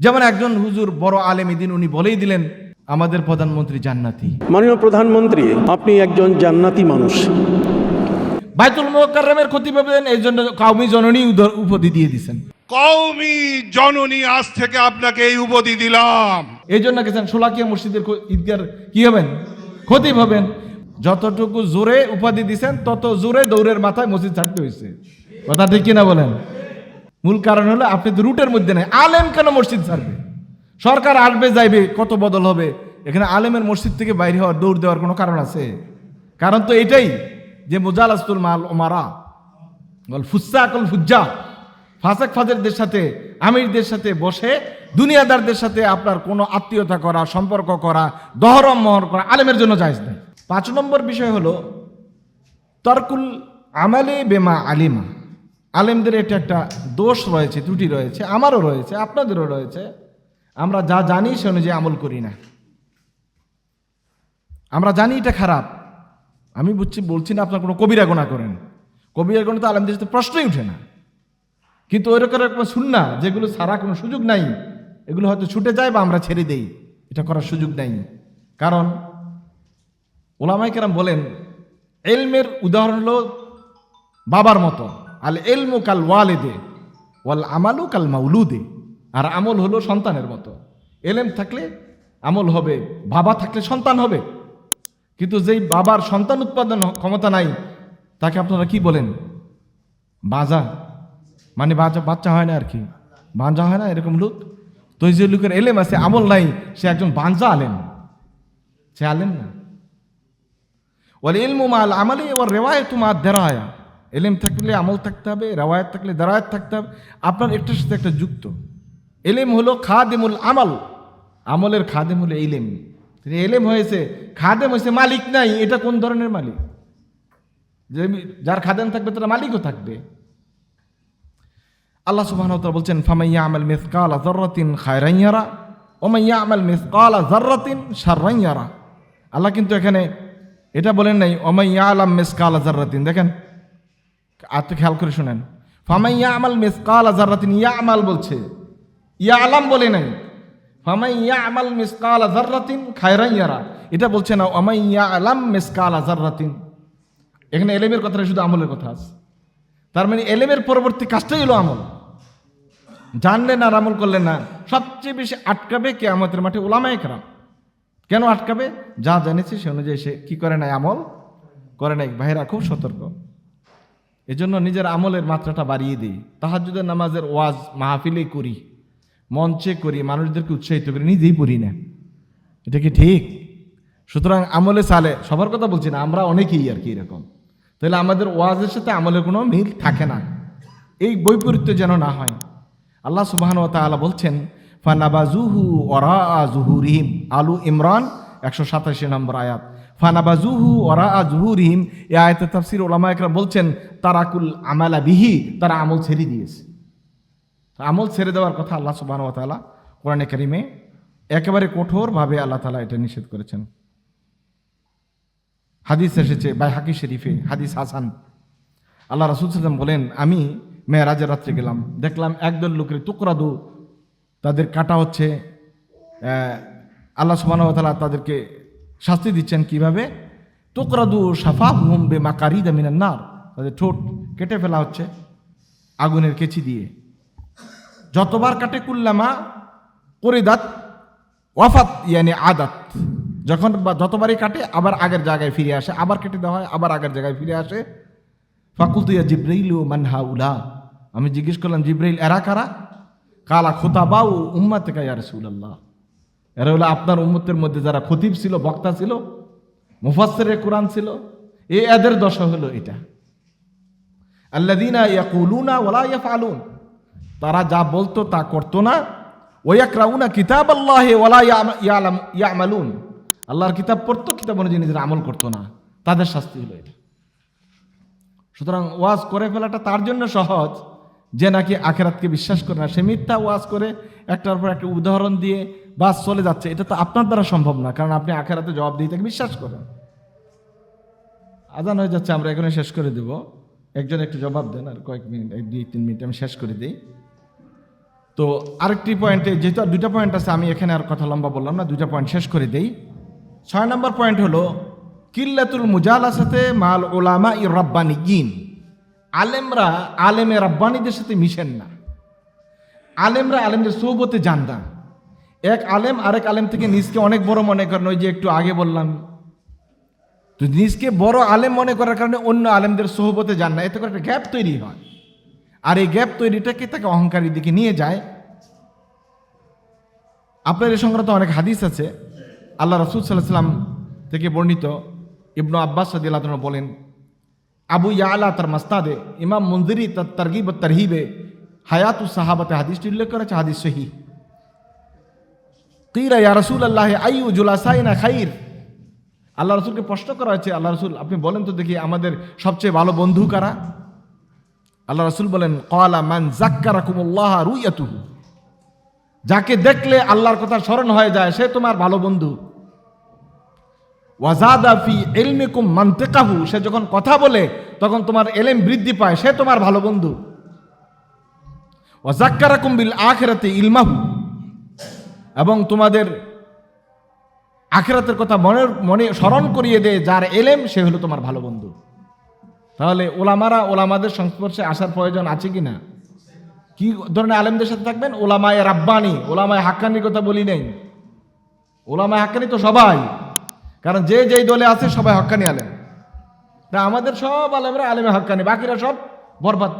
যেমন একজন হুজুর বড় আলেম দিন উনি বলেই দিলেন আমাদের প্রধানমন্ত্রী জান্নাতি। মাননীয় প্রধানমন্ত্রী আপনি একজন জান্নাতি মানুষ। বাইতুল মোকাররমের ক্ষতি পাবেন এই জন্য কাউমি জননী উপাধি দিয়ে দিছেন। কৌমি জননী আজ থেকে আপনাকে এই উপাধি দিলাম। এই জন্য গেছেন সোলাকিয়া মসজিদের ঈদগার কি হবেন? ক্ষতি হবেন যতটুকু জোরে উপাধি দিছেন তত জোরে দৌড়ের মাথায় মসজিদ ছাড়তে হয়েছে কথা ঠিক কিনা বলেন? মূল কারণ হলো আপনি তো রুটের মধ্যে নেই। আলেম কেন মসজিদ ছাড়বে? সরকার আসবে, যাইবে, কত বদল হবে? এখানে আলেমের মসজিদ থেকে বাইরে হওয়ার দৌড় দেওয়ার কোনো কারণ আছে? কারণ তো এটাই যে মুজালাস্তুল মাল ওমারা বল ফুসা কল ফুজ্জা, ফাসাক ফাজেরদের সাথে, আমিরদের সাথে বসে, দুনিয়াদারদের সাথে আপনার কোনো আত্মীয়তা করা, সম্পর্ক করা, দহরম মহর করা আলেমের জন্য জায়জ নেই। পাঁচ নম্বর বিষয় হলো, তরকুল আমালে বেমা আলিমা। আলেমদের এটা একটা দোষ রয়েছে, ত্রুটি রয়েছে, আমারও রয়েছে, আপনাদেরও রয়েছে। আমরা যা জানি সে অনুযায়ী আমল করি না। আমরা জানি এটা খারাপ। আমি বুঝছি, বলছি না আপনার কোনো কবিরা গোনা করেন। কবিরা গোনা তো আলেমদের সাথে প্রশ্নই উঠে না। কিন্তু ওই রকম একটা শুননা যেগুলো ছাড়া কোনো সুযোগ নাই, এগুলো হয়তো ছুটে যায় বা আমরা ছেড়ে দেই, এটা করার সুযোগ নাই। কারণ ওলামাই বলেন, এলমের উদাহরণ হলো বাবার মতো। আল এলমু কাল ওয়ালেদে, ওয়াল আমালু কাল মাউলুদে। আর আমল হলো সন্তানের মতো। এলেম থাকলে আমল হবে, বাবা থাকলে সন্তান হবে। কিন্তু যেই বাবার সন্তান উৎপাদন ক্ষমতা নাই, তাকে আপনারা কি বলেন? বাজা। মানে বাজা বাচ্চা হয় না আর কি। বাঞ্জা হয় না এরকম লোক? তো যে লোকের এলেম আছে, আমল নাই, সে একজন বাঞ্জা আলেম। সে আলেম না। ওয়াল ইলমু মাল আমালে ওর রেওয়ায়ত মা দেরায়া। এলেম থাকলে আমল থাকতে হবে, রেওয়ায়ত থাকলে দেরায়াত থাকতে হবে। আপনার একটার সাথে একটা যুক্ত। এলেম হলো খাদেমুল আমাল। আমলের খাদেম হলো এলেম। তিনি এলেম হয়েছে, খাদেম হয়েছে মালিক নাই, এটা কোন ধরনের মালিক? যে যার খাদেম থাকবে, তারা মালিকও থাকবে। আল্লাহ তাআলা বলছেন ফামাইয়া আমাল মিসকালা যাররাতিন খায়রান ইয়ারা ওমাইয়া আমাল মিসকালা যাররাতিন শাররান ইয়ারা। আল্লাহ কিন্তু এখানে এটা বলেন নাই ওমাইয়া আলাম মিসকালা যাররাতিন। দেখেন আত্ম খেয়াল করে শুনেন। ফামাইয়া আমাল মিসকালা যাররাতিন ইয়া আমাল বলছে ইয়া আলাম বলে নাই। ফামাইয়া আমাল মিসকালা যাররাতিন খায়রা ইয়ারা। এটা বলছে না ওমাইয়া আলাম মিসকালা যাররাতিন। এখানে এলেমের কথাটা শুধু আমলের কথা আছে। তার মানে এলেমের পরবর্তী কাজটাই হলো আমল। জানলেন আর আমল করলেন না, সবচেয়ে বেশি আটকাবে কে আমাদের মাঠে ওলামায় কেরাম। কেন আটকাবে? যা জেনেছে সে অনুযায়ী সে কি করে নাই আমল? করে নাই। ভাইরা খুব সতর্ক। এজন্য নিজের আমলের মাত্রাটা বাড়িয়ে দিই। তাহাজুদের নামাজের ওয়াজ মাহফিলে করি, মঞ্চে করি, মানুষদেরকে উৎসাহিত করি, নিজেই পড়ি না। এটা কি ঠিক? সুতরাং আমলে চালে সবার কথা বলছি না, আমরা অনেকেই আর কি এরকম। তাহলে আমাদের ওয়াজের সাথে আমলের কোনো মিল থাকে না। এই বৈপরীত্য যেন না হয়। আল্লাহ সুবাহান ও তাআলা বলছেন, ফানাবাজুহু ওরা জুহুরিহিম। আলু ইমরান, একশো সাতাশি নম্বর আয়াত। ফানাবাজুহু ওরা জুহুরিহিম। এ আয়াতে তাফসির ওলামা একরা বলছেন, তারাকুল আমালা বিহি তারা আমল ছেড়ে দিয়েছে। আমল ছেড়ে দেওয়ার কথা আল্লাহ সুবাহ ও তাআলা কোরআনে কারিমে একেবারে কঠোরভাবে আল্লাহ তাআলা এটা নিষেধ করেছেন। হাদিস এসেছে বাই হাকি শরীফে, হাদিস হাসান। আল্লাহ রাসুল সাল্লাম বলেন, আমি মেয়েরাজের রাত্রে গেলাম, দেখলাম একদল লোকের টুকরাদু, তাদের কাটা হচ্ছে আল্লাহ সুবাহ তাদেরকে শাস্তি দিচ্ছেন কীভাবে? টুকরাদু সাফা হুম বে মাকারিদা মিনান নার। তাদের ঠোঁট কেটে ফেলা হচ্ছে আগুনের কেচি দিয়ে। যতবার কাটে কুল্লামা করিদাত ওয়াফাত ইয়ানি আদাত। যখন যতবারই কাটে আবার আগের জায়গায় ফিরে আসে, আবার কেটে দেওয়া হয়, আবার আগের জায়গায় ফিরে আসে। ফাকুলতু ইয়া জিব্রাইল ও মানহা উলা আমি জিজ্ঞেস করলাম, জিব্রাইল, এরা কারা? কালা খোতাবা ও উম্মা থেকে ইয়া রাসূলুল্লাহ। এরা হলো আপনার উম্মতের মধ্যে যারা খতিব ছিল, বক্তা ছিল, মুফাসসিরে কোরআন ছিল, এ এদের দশা হলো এটা। আল্লাযীনা ইয়াকুলুনা ওয়ালা ইয়াফআলুন। তারা যা বলতো তা করতো না। ওয়াকরাউনা কিতাব আল্লাহ ইয়াম- ইয়ালাম, ইয়ামালুন। আল্লাহর কিতাব পড়তো, কিতাব অনুযায়ী নিজেরা আমল করতো না। তাদের শাস্তি হলো এটা। সুতরাং ওয়াজ করে ফেলাটা তার জন্য সহজ, যে নাকি আখেরাতকে বিশ্বাস করে না। সে মিথ্যা ওয়াজ করে একটার পর একটা উদাহরণ দিয়ে বাস চলে যাচ্ছে, এটা তো আপনার দ্বারা সম্ভব না, কারণ আপনি আখেরাতে জবাব দিয়ে তাকে বিশ্বাস করেন। আজান হয়ে যাচ্ছে, আমরা এখানে শেষ করে দেব। একজন একটু জবাব দেন, আর কয়েক মিনিট এক দুই তিন মিনিট আমি শেষ করে দিই। তো আরেকটি পয়েন্টে, যেহেতু আর দুইটা পয়েন্ট আছে, আমি এখানে আর কথা লম্বা বললাম না, দুইটা পয়েন্ট শেষ করে দেই। ছয় নম্বর পয়েন্ট হলো, কিল্লাতুল মুজালাসাতে মাল ওলামা ই রব্বানি গিন আলেমরা আলেমে রব্বানিদের সাথে মিশেন না। আলেমরা আলেমদের সৌবতে যান না। এক আলেম আরেক আলেম থেকে নিজকে অনেক বড় মনে করেন, ওই যে একটু আগে বললাম। তো নিজকে বড় আলেম মনে করার কারণে অন্য আলেমদের সোহবতে যান না, এতে করে একটা গ্যাপ তৈরি হয়। আর এই গ্যাপ তৈরিটাকে তাকে অহংকারী দিকে নিয়ে যায়? আপনার এই সংক্রান্ত অনেক হাদিস আছে। আল্লাহ রসুল সাল্লাহ সাল্লাম থেকে বর্ণিত ইবনু আব্বাস সাদিল্লাহ বলেন, আবু ইয়ালা তার মাস্তাদে ইমাম মন্দিরি তার তারগিব তারহিবে হায়াতু সাহাবাতে হাদিসটি উল্লেখ করেছে হাদিস সহি কিরা ইয়া রসুল আল্লাহ আইউ জুলাসাইনা খাইর। আল্লাহ রসুলকে প্রশ্ন করা হয়েছে আল্লাহ রসুল, আপনি বলেন তো দেখি আমাদের সবচেয়ে ভালো বন্ধু কারা? আল্লাহ রসুল বলেন কলা মান জাক্কারাকুমুল্লাহ রুইয়াতুহু। যাকে দেখলে আল্লাহর কথা স্মরণ হয়ে যায়, সে তোমার ভালো বন্ধু। ওয়াজাদা ফি এলমিকুম মান্তেকাহু, সে যখন কথা বলে, তখন তোমার এলেম বৃদ্ধি পায়, সে তোমার ভালো বন্ধু। ওয়াজাক্কারাকুম বিল আখেরাতে ইলমাহু। এবং তোমাদের আখেরাতের কথা মনের মনে স্মরণ করিয়ে দেয় যার এলেম সে হলো তোমার ভালো বন্ধু। তাহলে ওলামারা ওলামাদের সংস্পর্শে আসার প্রয়োজন আছে কি না? কি ধরনের আলেমদের সাথে থাকবেন? ওলামায় রাব্বানি, ওলামায় হাক্কানির কথা বলি নেই। ওলামায় হাক্কানি তো সবাই, কারণ যে যেই দলে আছে সবাই হক্কানি আলেম। তা আমাদের সব আলেমরা আলেমে হক্কানি, বাকিরা সব বরবাদ।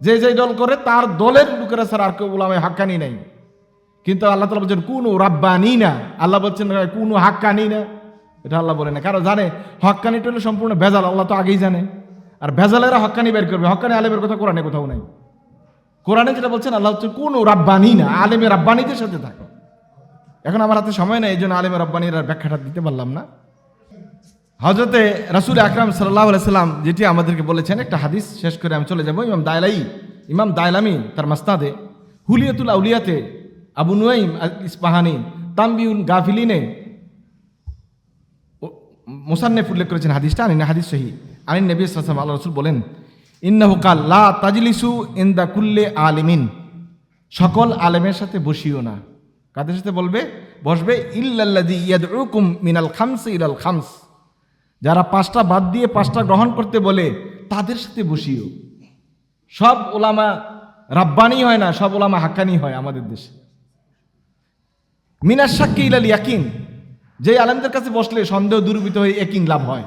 যে যেই দল করে, তার দলের লোকেরা স্যার আর কেউ ওলামায় হাক্কানি নেই। কিন্তু আল্লাহ তালা বলছেন, কুনু রাব্বানি না আল্লাহ বলছেন, কুনু হাক্কানি না এটা আল্লাহ বলে না। কারণ জানে, হক্কানিটা হলো সম্পূর্ণ ভেজাল, আল্লাহ তো আগেই জানে। আর ভেজালেরা হক্কানি বের করবে। হক্কানি আলেমের কথা কোরআনে কোথাও নাই। কোরআনে যেটা বলছেন, আল্লাহ হচ্ছে কোন রাব্বানি না আলেমের রাব্বানিদের সাথে থাকো। এখন আমার হাতে সময় নেই এই জন্য আলেমের রাব্বানির আর ব্যাখ্যাটা দিতে পারলাম না। হজরতে রাসুল আকরাম সাল্লাহ সাল্লাম যেটি আমাদেরকে বলেছেন, একটা হাদিস শেষ করে আমি চলে যাব। ইমাম দায়লাই, ইমাম দায়লামি তার মাস্তাদে হুলিয়াতুল আউলিয়াতে আবু নুয়াইম ইস্পাহানি তাম্বিউল গাফিলিনে মুসান্নেফ উল্লেখ করেছেন হাদিসটা আনিন হাদিস সহি। আনিন নবী সাল্লাম আল্লাহ রসুল বলেন, ইন্নাহু লা তাজলিসু ইন দা কুল্লে আলিমিন। সকল আলেমের সাথে বসিও না। কাদের সাথে বলবে? বসবে, ইল্লাল্লাযী ইয়াদউকুম মিনাল খামস ইলাল খামস। যারা পাঁচটা বাদ দিয়ে পাঁচটা গ্রহণ করতে বলে, তাদের সাথে বসিও। সব ওলামা রাব্বানি হয় না, সব ওলামা হাক্কানি হয় আমাদের দেশে। মিনার সাক্ষী ইলাল ইয়াকিন। যে আলেমদের কাছে বসলে সন্দেহ দুর্বৃত হয়ে একিন লাভ হয়।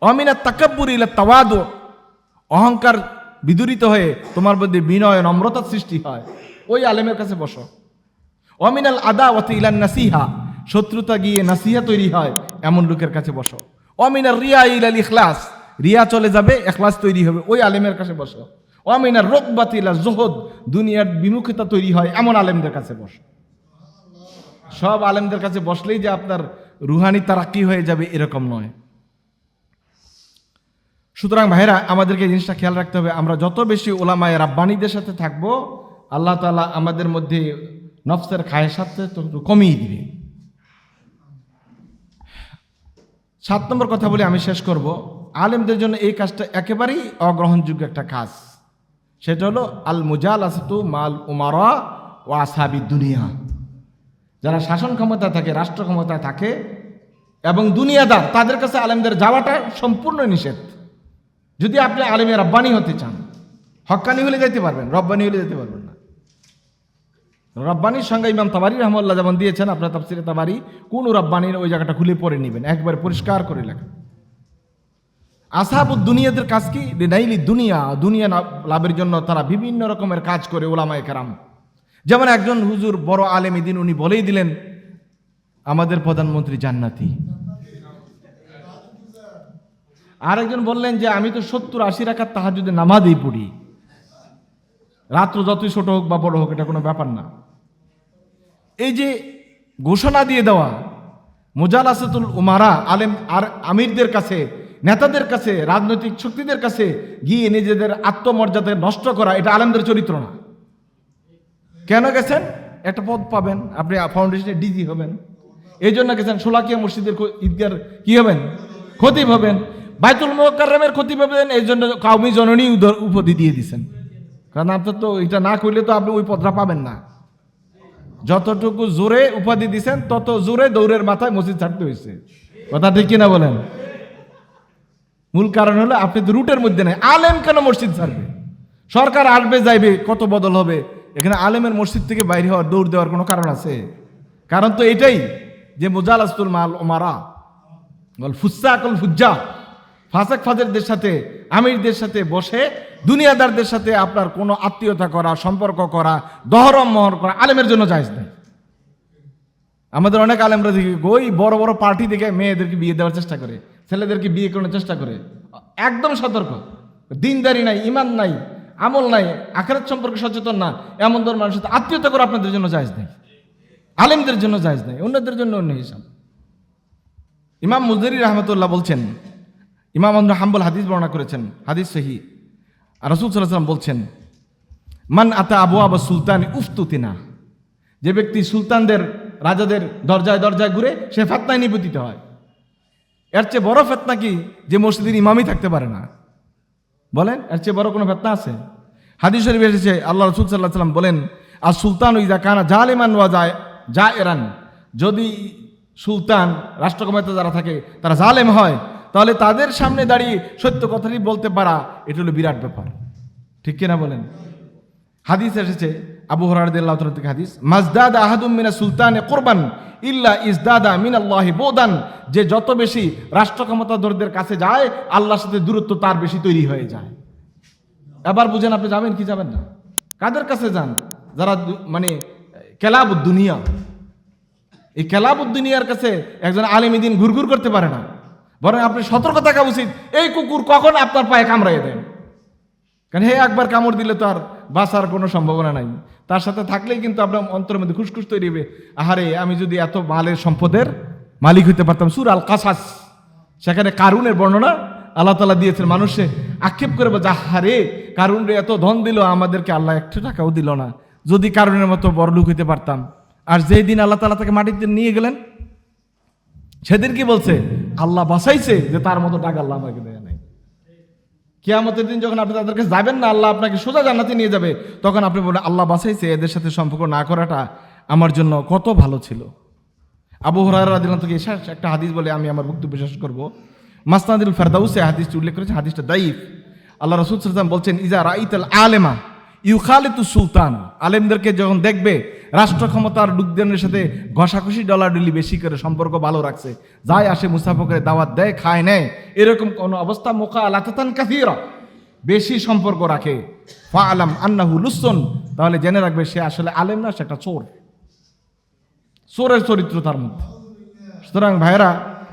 অমিনা তাকাব্বুর ইলা তাওয়াদ। অহংকার বিদুরিত হয়ে তোমার মধ্যে বিনয় নম্রতার সৃষ্টি হয়। ওই আলেমের কাছে বসো। অমিনাল আদা ওয়াতি ইলান নাসিহা। শত্রুতা গিয়ে নাসিহা তৈরি হয় এমন লোকের কাছে বসো। অমিনার রিয়া ইলাল ইখলাস। রিয়া চলে যাবে এখলাস তৈরি হবে, ওই আলেমের কাছে বসো। অমিনার রোগবাতি ইলা জোহদ। দুনিয়ার বিমুখতা তৈরি হয় এমন আলেমদের কাছে বসো। সব আলেমদের কাছে বসলেই যে আপনার রুহানি তারাক্কি হয়ে যাবে এরকম নয়। সুতরাং ভাইরা আমাদেরকে জিনিসটা খেয়াল রাখতে হবে। আমরা যত বেশি ওলামায় রাব্বানিদের সাথে থাকব, আল্লাহ তালা আমাদের মধ্যে নফসের খায়ের সাথে কমিয়ে দিবে। সাত নম্বর কথা বলে আমি শেষ করব। আলেমদের জন্য এই কাজটা একেবারেই অগ্রহণযোগ্য একটা কাজ। সেটা হলো আল মুজাল আসতু মাল উমারা ও আসাবি দুনিয়া। যারা শাসন ক্ষমতা থাকে, রাষ্ট্র ক্ষমতা থাকে এবং দুনিয়াদার, তাদের কাছে আলেমদের যাওয়াটা সম্পূর্ণ নিষেধ। যদি আপনি আলেমে রব্বানি হতে চান হক্কানি হলে যেতে পারবেন, রব্বানি হলে যেতে পারবেন না। রব্বানির সঙ্গে ইমাম তাবারি রহমল্লা যেমন দিয়েছেন, আপনার তাফসিরে তাবারি, কোন রব্বানির ওই জায়গাটা খুলে পড়ে নেবেন, একবার পরিষ্কার করে লেখা। আসাবুদ দুনিয়াদের কাজ কি? নাইলি দুনিয়া দুনিয়া লাভের জন্য তারা বিভিন্ন রকমের কাজ করে ওলামায় কারাম। যেমন একজন হুজুর বড় আলেম এদিন উনি বলেই দিলেন, আমাদের প্রধানমন্ত্রী জান্নাতি। আরেকজন বললেন যে, আমি তো সত্তর আশি রাখার তাহার যদি নামাজেই পড়ি। রাত্র যতই ছোট হোক বা বড় হোক, এটা কোনো ব্যাপার না। এই যে ঘোষণা দিয়ে দেওয়া মোজাল আসাতুল উমারা, আলেম আর আমিরদের কাছে, নেতাদের কাছে, রাজনৈতিক শক্তিদের কাছে গিয়ে নিজেদের আত্মমর্যাদা নষ্ট করা, এটা আলেমদের চরিত্র না। কেন গেছেন? একটা পদ পাবেন। আপনি ফাউন্ডেশনে ডিজি হবেন। এই জন্য গেছেন সোলাকিয়া মসজিদের ঈদগার কি হবেন? ক্ষতি হবেন। বাইতুল মোকাররমের ক্ষতি পাবেন এই জন্য কাউমি জননী উপাধি দিয়ে দিছেন। কারণ আপনার তো এটা না করলে তো আপনি ওই পদটা পাবেন না। যতটুকু জোরে উপাধি দিছেন, তত জোরে দৌড়ের মাথায় মসজিদ ছাড়তে হয়েছে। কথা ঠিক কিনা বলেন? মূল কারণ হলো, আপনি তো রুটের মধ্যে নেই। আলেম কেন মসজিদ ছাড়বে? সরকার আসবে, যাইবে, কত বদল হবে? এখানে আলেমের মসজিদ থেকে বাইরে হওয়ার দৌড় দেওয়ার কোনো কারণ আছে? কারণ তো এটাই যে মুজাল আস্তুল মাল ওমারা বল ফুসা কল ফুজ্জা, ফাসাক ফাজেরদের সাথে, আমিরদের সাথে বসে, দুনিয়াদারদের সাথে আপনার কোনো আত্মীয়তা করা, সম্পর্ক করা, দহরম মহর করা আলেমের জন্য জায়জ নেই। আমাদের অনেক আলেমরা দেখি, ওই বড় বড় পার্টি দেখে মেয়েদেরকে বিয়ে দেওয়ার চেষ্টা করে, ছেলেদেরকে বিয়ে করানোর চেষ্টা করে। একদম সতর্ক। দিনদারি নাই, ইমান নাই। আমল নাই, আখেরাত সম্পর্কে সচেতন না, এমন ধর মানুষের সাথে আত্মীয়তা করে আপনাদের জন্য জায়জ নেই। আলেমদের জন্য জায়জ নেই, অন্যদের জন্য অন্য হিসাব। ইমাম মুজরি রহমতুল্লাহ বলছেন, ইমাম আহমদ হাম্বল হাদিস বর্ণনা করেছেন, হাদিস সহি। আর রসুল সাল্লাম বলছেন, মান আতা আবু আবা সুলতান উফতুতিনা যে ব্যক্তি সুলতানদের, রাজাদের দরজায় দরজায় ঘুরে সে ফেতনায় নিবেদিত হয়। এর চেয়ে বড় ফেতনা কি? যে মসজিদের ইমামই থাকতে পারে না। বলেন, এর চেয়ে বড় কোনো ফেতনা আছে? হাদিস শরীফ এসেছে আল্লাহ রসুল সাল্লাহ সাল্লাম বলেন আর সুলতান ইজা কানা জালেমান ওয়া যায় যা এরান যদি সুলতান রাষ্ট্রক্ষমতা যারা থাকে, তারা জালেম হয়, তাহলে তাদের সামনে দাঁড়িয়ে সত্য কথাটি বলতে পারা, এটা হলো বিরাট ব্যাপার। ঠিক কিনা বলেন? হাদিস এসেছে, আবু হরারদুল্লাহ থেকে হাদিস, মাজদাদ আহাদুম মিনা সুলতানে কোরবান। ইল্লা ইজদাদা মিন আল্লাহি বোদান। যে যত বেশি রাষ্ট্র ক্ষমতাধরদের কাছে যায়, আল্লাহর সাথে দূরত্ব তার বেশি তৈরি হয়ে যায়। এবার বুঝেন আপনি, যাবেন কি যাবেন না? কাদের কাছে যান? যারা মানে কেলাবুদ্দুনিয়া এই কেলাবুদ্দুনিয়ার কাছে একজন আলিমিদিন ঘুরঘুর করতে পারে না। বরং আপনি সতর্ক থাকা উচিত। এই কুকুর কখন আপনার পায়ে কামড়াই দেন কারণ হে একবার কামড় দিলে তো আর বাঁচার কোনো সম্ভাবনা নাই। তার সাথে থাকলেই কিন্তু আপনার অন্তরের মধ্যে খুশখুশ তৈরি হবে। আহারে, আমি যদি এত মালের সম্পদের মালিক হইতে পারতাম, সুর আল কাসাস, সেখানে কারুনের বর্ণনা আল্লাহ তালা দিয়েছেন। মানুষে আক্ষেপ করে বলছে, আহারে কারুন রে এত ধন দিল, আমাদেরকে আল্লাহ একশো টাকাও দিল না। যদি কারুনের মতো বড় লোক হইতে পারতাম। আর যেই দিন আল্লাহ তালা তাকে মাটিতে নিয়ে গেলেন, সেদিন কি বলছে? আল্লাহ বাসাইছে যে তার মতো টাকা আল্লাহ আমাকে দেয়। কিয়ামতের দিন যখন আপনি তাদেরকে যাবেন না, আল্লাহ আপনাকে সোজা জান্নাতে নিয়ে যাবে, তখন আপনি বলেন আল্লাহ বাসাইছে এদের সাথে সম্পর্ক না করাটা আমার জন্য কত ভালো ছিল। আবু হরার থেকে শেষ একটা হাদিস বলে, আমি আমার বক্তব্য শেষ করব। মাসনাদুল ফেরদাউসে হাদিসটি উল্লেখ করেছে, হাদিসটা দাইফ আল্লাহ রসুল সাল্লাম বলছেন, ইজা রাইতাল আলেমা ইউ খালিতু সুলতান। আলেমদেরকে যখন দেখবে রাষ্ট্র ক্ষমতার লোকজনের সাথে ঘষাঘষি ডলাডলি বেশি করে সম্পর্ক ভালো রাখছে, যায় আসে মুসাফকের দাওয়াত দেয়, খায় নেয়। এরকম কোন অবস্থা মোকা আলাতান কাথিরা বেশি সম্পর্ক রাখে। ফা আলাম আন্নাহু লুসন। তাহলে জেনে রাখবে সে আসলে আলেম না, সে একটা চোর। চোরের চরিত্র তার মধ্যে। সুতরাং ভাইরা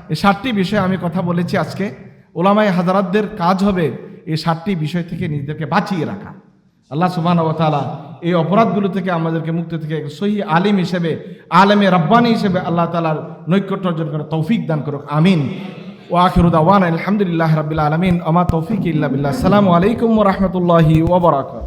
এই সাতটি বিষয়ে আমি কথা বলেছি আজকে। ওলামাই হাজারাতদের কাজ হবে এই সাতটি বিষয় থেকে নিজেদেরকে বাঁচিয়ে রাখা। আল্লাহ সুবাহ তালা এই অপরাধগুলো থেকে আমাদেরকে মুক্ত থেকে সহি আলিম হিসেবে, আলেমে রব্বানি হিসেবে আল্লাহ তালার নৈকট্য অর্জন করে তৌফিক দান করুক। আমিন। ও আখিরুদ্দাওয়ান আলহামদুলিল্লাহ রবিল আলমিন। আমা তৌফিক ইল্লা সালামু আলাইকুম রহমতুল্লাহি ওবরাকাত